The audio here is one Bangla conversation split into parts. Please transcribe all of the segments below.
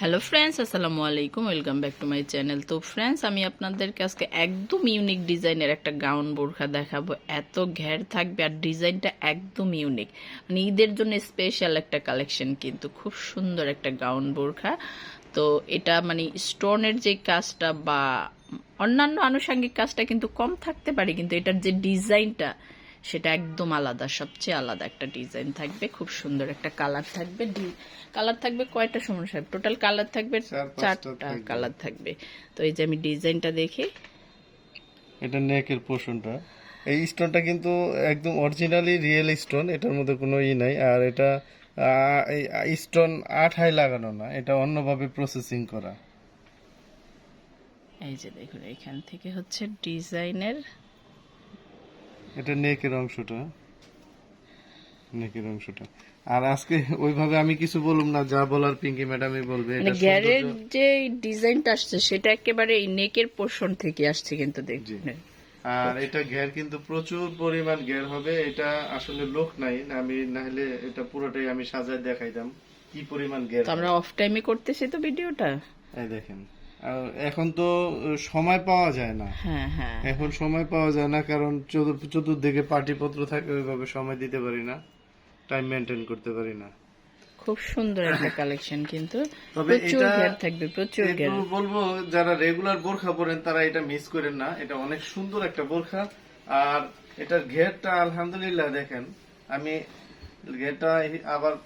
হ্যালো ফ্রেন্ডস আসসালামু আলাইকুম welcome back to my channel তো ফ্রেন্ডস আমি আপনাদেরকে আজকে একদম ইউনিক ডিজাইনের একটা গাউন বোরখা দেখাবো। এত ঘের থাকবে আর ডিজাইনটা একদম ইউনিক মানে ঈদের জন্য স্পেশাল একটা কালেকশন কিন্তু খুব সুন্দর একটা গাউন বোরখা। তো এটা মানে স্টোনের যে কাজটা বা অন্যান্য আনুষঙ্গিক কাজটা কিন্তু কম থাকতে পারে, কিন্তু এটার যে ডিজাইনটা সেটা একদম আলাদা সবচেয়ে আলাদা একটা ডিজাইন থাকবে খুব সুন্দর একটা কালার থাকবে কালার থাকবে কয়টা সমস্যা টোটাল কালার থাকবে চারটা কালার থাকবে। তো এই যে আমি ডিজাইনটা দেখি। এটা নেকের পোর্শনটা এই স্টোনটা কিন্তু একদম অরিজিনালি রিয়েল স্টোন এটার মধ্যে কোনো ই নাই। আর এটা স্টোন আঠায় লাগানো না এটা অন্যভাবে প্রসেসিং করা। এই যে দেখুন এখান থেকে হচ্ছে ডিজাইনের এটা নেকের অংশটা। নেকের অংশটা। আর আজকে ওইভাবে আমি কিছু বলুম না যা বলার পিঙ্কি ম্যাডামই বলবে মানে এটা গ্যারের যে ডিজাইনটা আসছে সেটা একেবারে এই নেকের পোর্শন থেকে আসছে কিন্তু দেখুন আর এটা ঘের কিন্তু প্রচুর পরিমাণ ঘের হবে এটা আসলে লোক নাই না আমি না হলে এটা পুরোটাই আমি সাজায় দেখাইতাম কি পরিমাণ ঘের আমরা অফ টাইমে করতেছি তো ভিডিওটা? এই দেখেন। এখন তো সময় পাওয়া যায় না। হ্যাঁ হ্যাঁ। এখন সময় পাওয়া যায় না কারণ চতুর- চতুর্দিকে পার্টিপত্র থাকে ওইভাবে সময় দিতে পারি না টাইম মেনটেন করতে পারি না। খুব সুন্দর একটা কালেকশন কিন্তু। তবে প্রচুর এটা- ঘের থাকবে প্রচুর ঘের। বলব যারা রেগুলার বোরখা পরেন তারা এটা মিস করেন না। এটা অনেক সুন্দর একটা বোরখা। আর এটার ঘেরটা আলহামদুলিল্লাহ দেখেন আমি ঘেরটা আবার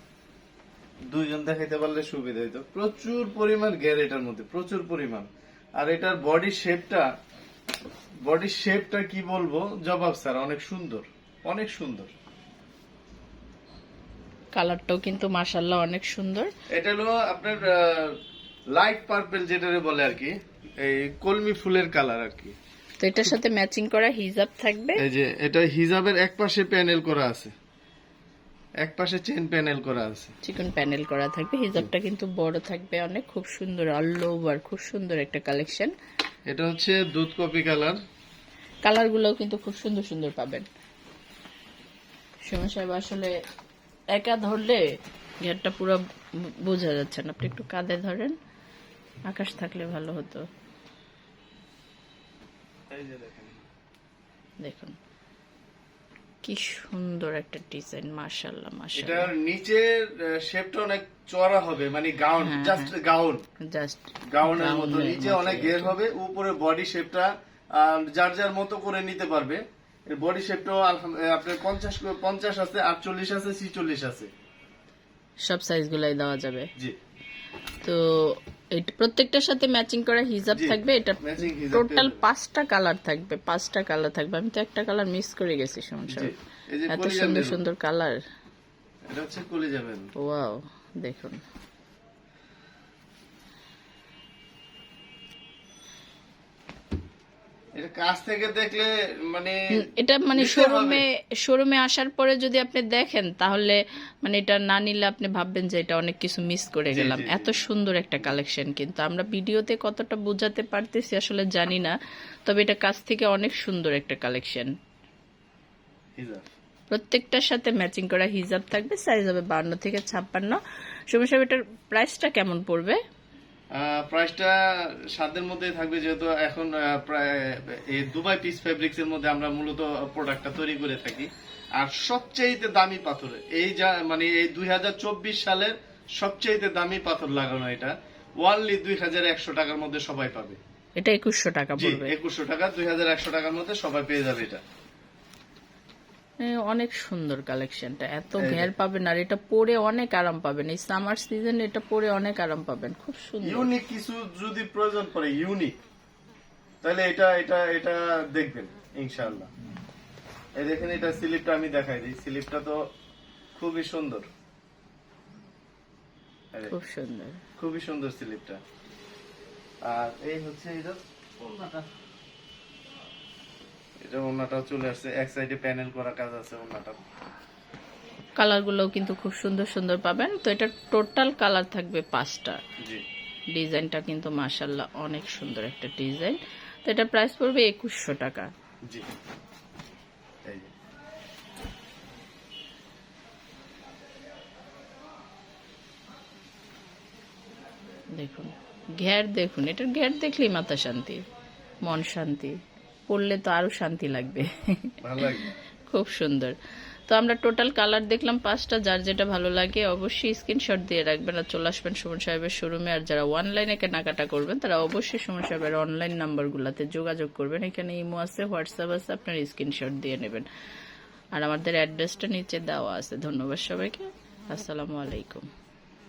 দুইজন দেখাইতে পারলে সুবিধা হইতো। প্রচুর পরিমাণ ঘের এটার মধ্যে প্রচুর পরিমাণ। আর এটার বডি শেপটা বডি শেপটা কি বলব? জবাব স্যার অনেক সুন্দর অনেক সুন্দর। কালারটাও কিন্তু মাশাল্লাহ অনেক সুন্দর। এটা হলো আপনার লাইট পার্পল যেটারে বলে আর কি এই কলমি ফুলের কালার আর কি। তো এটার সাথে ম্যাচিং করা হিজাব থাকবে? এই যে এটা হিজাবের এক পাশে প্যানেল করা আছে। এক পাশে চেন প্যানেল করা আছে। চিকন প্যানেল করা থাকবে। হিজাবটা কিন্তু বড় থাকবে অনেক। খুব সুন্দর অল ওভার খুব সুন্দর একটা কালেকশন এটা হচ্ছে দুধ কপি কালার কালারগুলোও কিন্তু খুব সুন্দর সুন্দর পাবেন। সময় সাহেব আসলে একা ধরলে ঘেরটা পুরো বোঝা যাচ্ছে না। আপনি একটু কাঁধে ধরেন। আকাশ থাকলে ভালো হতো। এই যে দেখেন। দেখুন। কি সুন্দর একটা ডিজাইন মাশাল্লাহ মাশাল্লাহ এটার নিচের শেপটা অনেক চড়া হবে মানে গাউন জাস্ট গাউন জাস্ট গাউনের মতো নিচে অনেক ঘের হবে উপরে বডি শেপটা যার যার মতো করে নিতে পারবে। বডি শেপটাও আপনার পঞ্চাশ পঞ্চাশ আছে আটচল্লিশ আছে ছিচল্লিশ আছে। সব সাইজগুলাই দেওয়া যাবে। জি। তো এটা প্রত্যেকটার সাথে ম্যাচিং করা হিজাব থাকবে এটা টোটাল পাঁচটা কালার থাকবে পাঁচটা কালার থাকবে। আমি তো একটা কালার মিস করে গেছি সমস্যা এত সুন্দর সুন্দর কালার এটা হচ্ছে কলিজা ওয়াও দেখুন। এটা কাছ থেকে দেখলে মানে এটা মানে শোরুমে শোরুমে আসার পরে যদি আপনি দেখেন তাহলে মানে এটা না নিলে আপনি ভাববেন যে এটা অনেক কিছু মিস করে গেলাম। এত সুন্দর একটা কালেকশন কিন্তু। আমরা ভিডিওতে কতটা বোঝাতে পারতেছি আসলে জানি না তবে এটা কাছ থেকে অনেক সুন্দর একটা কালেকশন প্রত্যেকটার সাথে ম্যাচিং করা হিজাব থাকবে সাইজ হবে বান্ন থেকে ছাপ্পান্ন। সময় সাহেব এটার প্রাইসটা কেমন পড়বে? প্রাইসটা সাধ্যের মধ্যে থাকবে যেহেতু এখন প্রায় এই দুবাই পিস ফেব্রিক্স এর মধ্যে আমরা মূলত প্রোডাক্টটা তৈরি করে থাকি। আর সবচেয়ে দামি পাথর এই যা মানে এই দুই হাজার চব্বিশ সালের সবচেয়ে দামি পাথর লাগানো এটা ওয়ানলি দুই হাজার একশো টাকার মধ্যে সবাই পাবে। এটা একুশশো টাকা একুশশো টাকা দুই হাজার একশো টাকার মধ্যে সবাই পেয়ে যাবে এটা। অনেক সুন্দর কালেকশনটা এত ঘের পাবেন আর এটা পরে অনেক আরাম পাবেন। এই সামার সিজন এটা পরে অনেক আরাম পাবেন। খুব সুন্দর। ইউনিক কিছু যদি প্রয়োজন পড়ে ইউনিক তাহলে এটা এটা এটা দেখবেন ইনশাআল্লাহ। এই দেখেন এটা স্লিপটা আমি দেখাই দিই। স্লিপটা তো খুবই সুন্দর। খুব সুন্দর। খুবই সুন্দর স্লিপটা আর এই হচ্ছে এটা এটা ওড়নাটাও চলে আসছে। এক সাইডে প্যানেল করা কাজ আছে ওড়নাটা কালার গুলোও কিন্তু খুব সুন্দর সুন্দর পাবেন। তো এটা টোটাল কালার থাকবে পাঁচটা। জি। ডিজাইনটা কিন্তু মাসাল্লাহ অনেক সুন্দর একটা ডিজাইন তো এটা প্রাইস পড়বে একুশশো টাকা। জি। দেখুন ঘের দেখুন। এটার ঘের দেখলেই মাথা শান্তি মন শান্তি। পড়লে তো আরও শান্তি লাগবে। খুব সুন্দর। তো আমরা টোটাল কালার দেখলাম পাঁচটা যার যেটা ভালো লাগে অবশ্যই স্ক্রিনশট দিয়ে রাখবেন আর চলে আসবেন সুমন সাহেবের শোরুমে আর যারা অনলাইনে কেনাকাটা করবেন তারা অবশ্যই সুমন সাহেবের অনলাইন নাম্বারগুলোতে যোগাযোগ করবেন। এখানে ইমো আছে হোয়াটসঅ্যাপ আছে আপনার স্ক্রিনশট দিয়ে নেবেন। আর আমাদের অ্যাড্রেসটা নিচে দেওয়া আছে। ধন্যবাদ সবাইকে। আসসালামু আলাইকুম।